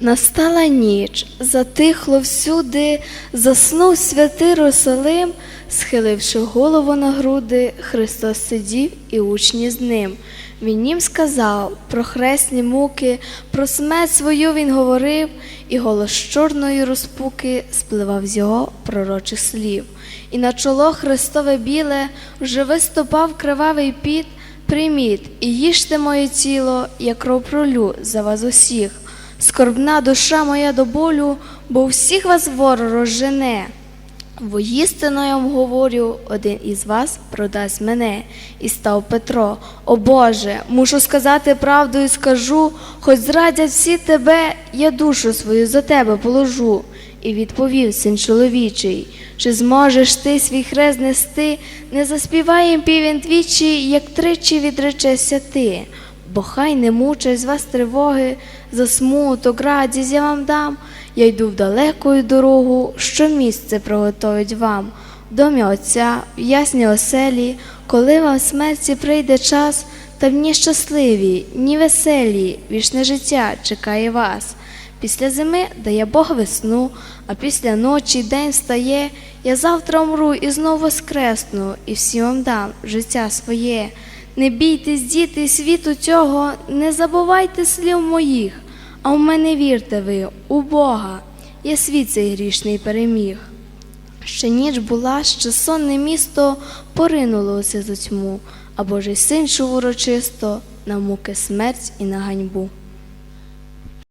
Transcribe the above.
Настала ніч, затихло всюди, заснув святий Росалим, схиливши голову на груди, Христос сидів і учні з ним. Він їм сказав про хресні муки, про смерть свою він говорив, і голос чорної розпуки спливав з його пророчих слів. І на чоло Христове біле вже виступав кривавий піт. Прийміть і їжте моє тіло, я кров пролю за вас усіх. Скорбна душа моя до болю, бо всіх вас ворог розжене. Воістину я вам говорю, один із вас продасть мене. І став Петро. О Боже, мушу сказати правду і скажу, хоч зрадять всі тебе, я душу свою за тебе положу. І відповів син чоловічий, чи зможеш ти свій хрест нести, не заспівай їм півень двічі, як тричі відречешся ти. Бо хай не мучать з вас тривоги, за смуток, радість я вам дам. Я йду в далекою дорогу, що місце приготують вам. В домі Отця, в ясній оселі, коли вам смерті прийде час, та в дні щасливі, ні веселі, вічне життя чекає вас. Після зими дає Бог весну, а після ночі день встає. Я завтра умру і знов воскресну, і всім вам дам життя своє. Не бійтесь, діти, світу цього, не забувайте слів моїх, а в мене вірте ви, у Бога, я світ цей грішний переміг. Ще ніч була, що сонне місто поринулося за тьму, а Божий син чув урочисто на муки смерть і на ганьбу.